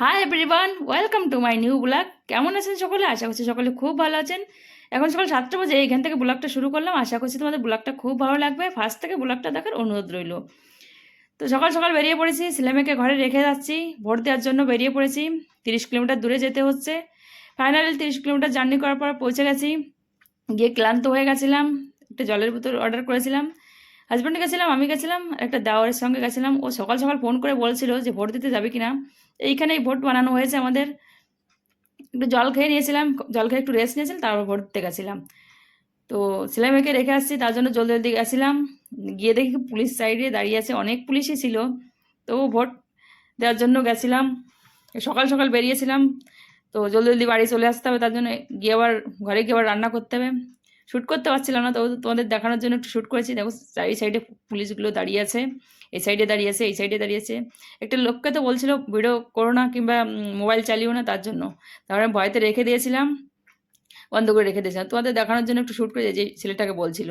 Hi everyone welcome to my new blog কেমন আছেন সকলে? আশা করছি সকলে খুব ভালো আছেন। এখন সকাল সাতটা বাজে, এইখান থেকে ব্লগটা শুরু করলাম। আশা করছি তোমাদের ব্লগটা খুব ভালো লাগবে। ফার্স্ট থেকে ব্লগটা দেখার অনুরোধ রইল। তো সকাল সকাল বেরিয়ে পড়েছি ছেলেমেয়েকে ঘরে রেখে যাচ্ছি। ভোট দেওয়ার জন্য বেরিয়ে পড়েছি। তিরিশ কিলোমিটার দূরে যেতে হচ্ছে। ফাইনালি তিরিশ কিলোমিটার জার্নি করার পর পৌঁছে গেছি। গিয়ে ক্লান্ত হয়ে গেছিলাম। একটা জলের বোতল অর্ডার করেছিলাম। হাজব্যান্ড গেছিলাম, আমি গেছিলাম, একটা দাওয়ারের সঙ্গে গেছিলাম। ও সকাল সকাল ফোন করে বলছিল যে ভোট দিতে যাবে কিনা। এইখানেই ভোট বানানো হয়েছে আমাদের। একটু জল খেয়ে নিয়েছিলাম, জল খেয়ে একটু রেস্ট নিয়েছিলাম, তারপর ভোট দিতে গেছিলাম। তো ছেলে মেয়েকে রেখে আসছি, তার জন্য জলদি জলদি গেছিলাম। গিয়ে দেখি পুলিশ সাইডে দাঁড়িয়ে আছে অনেক পুলিশই ছিল। তো ভোট দেওয়ার জন্য গেছিলাম। সকাল সকাল বেরিয়েছিলাম। তো জলদি জলদি বাড়ি চলে আসতে হবে, তার জন্য গিয়ে আবার, ঘরে গিয়ে আবার রান্না করতে হবে। শ্যুট করতে পারছিলাম না, তো তোমাদের দেখানোর জন্য একটু শ্যুট করেছি। দেখো চারি সাইডে পুলিশগুলো দাঁড়িয়ে আছে, এই সাইডে দাঁড়িয়ে আছে, এই সাইডে দাঁড়িয়ে আছে। একটা লোককে তো বলছিল, ভিডিও করো না কিংবা মোবাইল চালিও না তার জন্য। তারপরে ভয়তে রেখে দিয়েছিলাম, বন্ধ করে রেখে দিয়েছিলাম। তোমাদের দেখানোর জন্য একটু শ্যুট করে যে ছেলেটাকে বলছিল।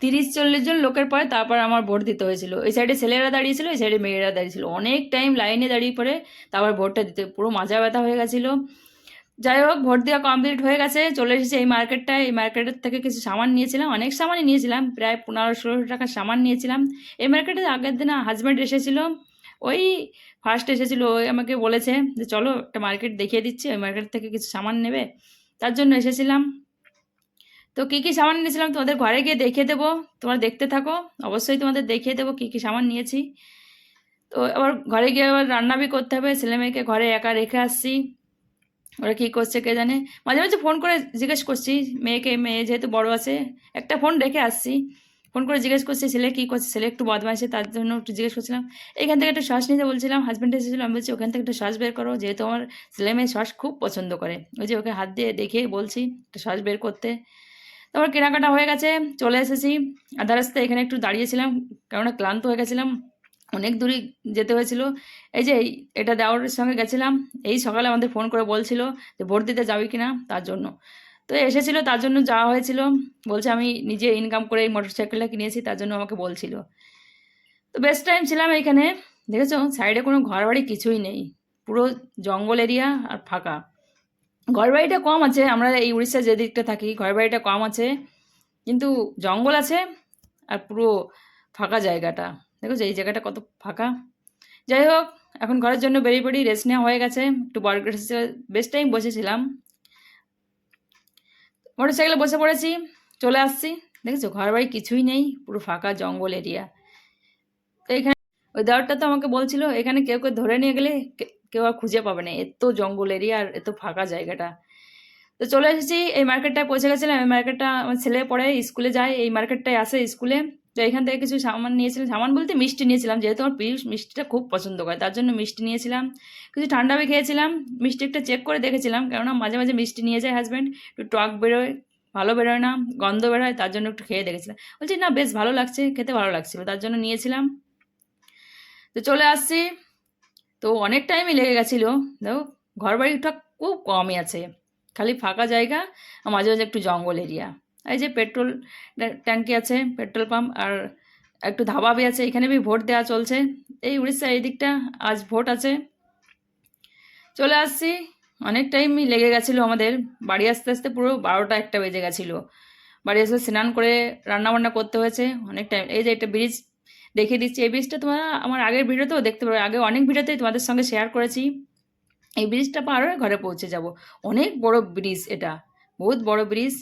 তিরিশ চল্লিশ জন লোকের পরে তারপর আমার ভোট দিতে হয়েছিল। এই সাইডে ছেলেরা দাঁড়িয়েছিল, এই সাইডে মেয়েরা দাঁড়িয়েছিল। অনেক টাইম লাইনে দাঁড়িয়ে পরে তারপর ভোটটা দিতে, পুরো মাজা ব্যথা হয়ে গেছিল। যাই হোক, ভোট দেওয়া কমপ্লিট হয়ে গেছে, চলে এসেছে এই মার্কেটটায় এই মার্কেটের থেকে কিছু সামান নিয়েছিলাম, অনেক সামানই নিয়েছিলাম, প্রায় পনেরো ষোলোশো টাকার সামান নিয়েছিলাম। এই মার্কেটে আগের দিন হাজব্যান্ড এসেছিল, ওই ফার্স্ট এসেছিল, ওই আমাকে বলেছে যে, চলো একটা মার্কেট দেখিয়ে দিচ্ছি, ওই মার্কেট থেকে কিছু সামান নেবে। তার জন্য এসেছিলাম। তো কী কী সামান নিয়েছিলাম তোমাদের ঘরে গিয়ে দেখিয়ে দেবো। তোমরা দেখতে থাকো, অবশ্যই তোমাদের দেখিয়ে দেবো কী কী সামান নিয়েছি। তো আবার ঘরে গিয়ে আবার রান্না বি করতে হবে ছেলে মেয়েকে ঘরে একা রেখে আসছি। ওরা কী করছে কে জানে? মাঝে মাঝে ফোন করে জিজ্ঞেস করছি, মেয়েকে, মেয়ে যেহেতু বড় আছে, একটা ফোন রেখে আসছি। ফোন করে জিজ্ঞেস করছি, ছেলে কী করছে? ছেলে একটু বদমাইশে তার জন্য একটু জিজ্ঞেস করছিলাম। এখান থেকে একটা শ্বাস নিতে বলছিলাম হাজব্যান্ড এসেছিল, আমি বলছি, ওখান থেকে একটা শ্বাস বের করো, যেহেতু আমার ছেলে মেয়ে শ্বাস খুব পছন্দ করে। ওই যে ওকে হাত দিয়ে দেখে বলছি, একটা শ্বাস বের করতে। তারপর কেনাকাটা হয়ে গেছে, চলে এসেছি। আধা রাস্তায় এখানে একটু দাঁড়িয়েছিলাম, কেননা ক্লান্ত হয়ে গেছিলাম। অনেক দূরই যেতে হয়েছিল। এই যে এটা দেওয়ারের সঙ্গে গেছিলাম, এই সকালে আমাদের ফোন করে বলছিল যে ভোট দিতে যাবি কি না তার জন্য। তো এসেছিল, তার জন্য যাওয়া হয়েছিল। বলছে, আমি নিজে ইনকাম করে এই মোটর সাইকেলটা কিনেছি, তার জন্য আমাকে বলছিল। তো বেস্ট টাইম ছিলাম এইখানে দেখেছ সাইডে কোনো ঘর বাড়ি কিছুই নেই। পুরো জঙ্গল এরিয়া আর ফাঁকা। ঘর বাড়িটা কম আছে, আমরা এই উড়িষ্যার যে দিকটা থাকি ঘর বাড়িটা কম আছে। কিন্তু জঙ্গল আছে আর পুরো ফাঁকা জায়গাটা। দেখো এই জায়গাটা কত ফাঁকা। যাই হোক, এখন ঘরের জন্য বেরিয়ে পড়ি রেস্ট নেওয়া হয়ে গেছে। একটু বরগেট বেস্ট টাইম বসেছিলাম। মোটর সাইকেলে বসে পড়েছি, চলে আসছি। দেখেছ ঘর বাড়ি কিছুই নেই, পুরো ফাঁকা জঙ্গল এরিয়া তো এখানে ওই দাওয়ারটা তো আমাকে বলছিল, এখানে কেউ কেউ ধরে নিয়ে গেলে কেউ আর খুঁজে পাবে না। এত জঙ্গল এরিয়া আর এত ফাঁকা জায়গাটা। তো চলে এসেছি, এই মার্কেটটায় পৌঁছে গেছিলাম। এই মার্কেটটা আমার ছেলে পড়ে, স্কুলে যায়। এই মার্কেটটায় আসে স্কুলে। তো এখান থেকে কিছু সামান নিয়েছিলাম, সামান বলতে মিষ্টি নিয়েছিলাম, যেহেতু আমার পিউষ মিষ্টিটা খুব পছন্দ করে, তার জন্য মিষ্টি নিয়েছিলাম। কিছু ঠান্ডাবি খেয়েছিলাম, মিষ্টি একটা চেক করে দেখেছিলাম, কেননা মাঝে মাঝে মিষ্টি নিয়ে যায় হাজব্যান্ড একটু টক বেরোয়, ভালো বেরোয় না, গন্ধ বেরোয় তার জন্য একটু খেয়ে দেখেছিলাম। বলছি, না, বেশ ভালো লাগছে, খেতে ভালো লাগছিল। তার জন্য নিয়েছিলাম। তো চলে আসছি, তো অনেক টাইমই লেগে গেছিল, দেখো ঘর বাড়িটা খুব কমই আছে, খালি ফাঁকা জায়গা মাঝে মাঝে একটু জঙ্গল এরিয়া এই যে পেট্রোল ট্যাঙ্কি আছে, পেট্রোল পাম্প আর একটু ধাবাবি আছে, এখানে বি ভোট দেওয়া চলছে। এই উড়িষ্যা এই দিকটা আজ ভোট আছে। চলে আসছি। অনেক টাইমই লেগে গেছিল আমাদের। বাড়ি আসতে আসতে পুরো বারোটা একটা বেজে গেছিল। বাড়ি আসতে স্নান করে রান্না বান্না করতে হয়েছে। অনেক টাইম এই যে একটা ব্রিজ দেখিয়ে দিচ্ছি। এই ব্রিজটা তোমরা আমার আগের ভিডিওতেও দেখতে পারো আগে অনেক ভিডিওতেই তোমাদের সঙ্গে শেয়ার করেছি। এই ব্রিজটা পার হয়ে ঘরে পৌঁছে যাব। অনেক বড় ব্রিজ এটা। বহুত বড় ব্রিজ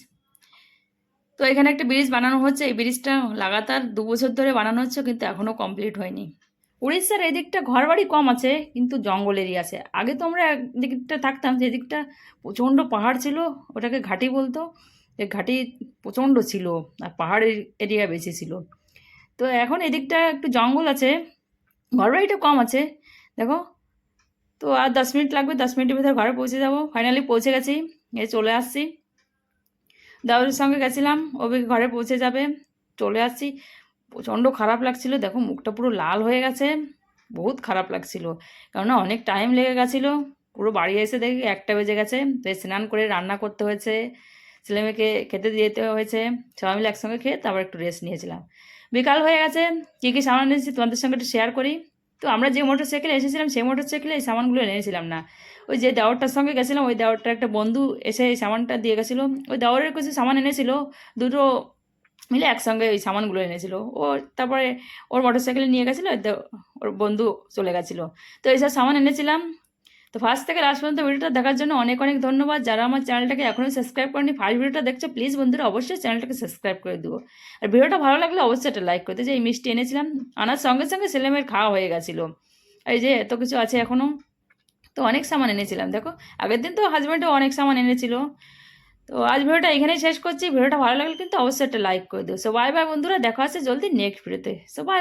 তো এখানে একটা ব্রিজ বানানো হচ্ছে। এই ব্রিজটা লাগাতার দু বছর ধরে বানানো হচ্ছে, কিন্তু এখনও কমপ্লিট হয়নি। উড়িষ্যার এদিকটা ঘর বাড়ি কম আছে, কিন্তু জঙ্গল এরিয়া আছে। আগে তো আমরা একদিকটা থাকতাম যেদিকটা প্রচণ্ড পাহাড় ছিল, ওটাকে ঘাটি বলতো। এই ঘাটি প্রচণ্ড ছিল, আর পাহাড়ের এরিয়া বেশি ছিল। তো এখন এদিকটা একটু জঙ্গল আছে ঘর বাড়িটা কম আছে। দেখো, তো আর দশ মিনিট লাগবে, দশ মিনিটের ভিতরে ঘরে পৌঁছে যাব। ফাইনালি পৌঁছে গেছি, এ চলে আসছি। দাউদের সঙ্গে গেছিলাম ওবে ঘরে পৌঁছে যাবে। চলে আসছি। প্রচণ্ড খারাপ লাগছিল, দেখো মুখটা পুরো লাল হয়ে গেছে। বহুত খারাপ লাগছিল, কেননা অনেক টাইম লেগে গেছিল। পুরো বাড়ি এসে দেখি একটা বেজে গেছে, তো এই স্নান করে রান্না করতে হয়েছে। ছেলেমেয়েকে খেতে দিতে হয়েছে। সবাই মিলে একসঙ্গে খেয়ে তারপর একটু রেস্ট নিয়েছিলাম। বিকাল হয়ে গেছে, কী কী সামান নিয়েছি তোমাদের সঙ্গে একটু শেয়ার করি। তো আমরা যে মোটর সাইকেলে এসেছিলাম, সেই মোটর সাইকেলে এই সামানগুলো এনেছিলাম না। ওই যে দেওয়ারটার সঙ্গে গেছিলাম, ওই দেওয়ারটার একটা বন্ধু এসে এই সামানটা দিয়ে গেছিল। ওই দেওয়ারের কিছু সামান এনেছিল, দুটো মিলে একসঙ্গে ওই সামানগুলো এনেছিল। ও তারপরে ওর মোটর সাইকেলে নিয়ে গেছিল ওর বন্ধু চলে গেছিল। তো এইসব সামান এনেছিলাম তো ফার্স্ট থেকে লাস্ট পর্যন্ত ভিডিওটা দেখার জন্য অনেক অনেক ধন্যবাদ। যারা আমার চ্যানেলটাকে এখনও সাবস্ক্রাইব করেনি ফার্স্ট ভিডিওটা দেখছ প্লিজ বন্ধুরা অবশ্যই চ্যানেলটাকে সাবস্ক্রাইব করে দেবো আর ভিডিওটা ভালো লাগলে অবশ্যই একটা লাইক করতে যে এই মিষ্টি এনেছিলাম, আনার সঙ্গে সঙ্গে ছেলেমেয়ের খাওয়া হয়ে গেছিল। এই যে এত কিছু আছে এখনও তো অনেক সামান এনেছিলাম, দেখো। আগের দিন তো হাজব্যান্ডও অনেক সামান এনেছিল। তো আজ ভিডিওটা এখানেই শেষ করছি। ভিডিওটা ভালো লাগলে কিন্তু অবশ্যই একটা লাইক করে দিও। সো বাই বাই বন্ধুরা, দেখা হচ্ছে জলদি নেক্সট ভিডিওতে সো বাই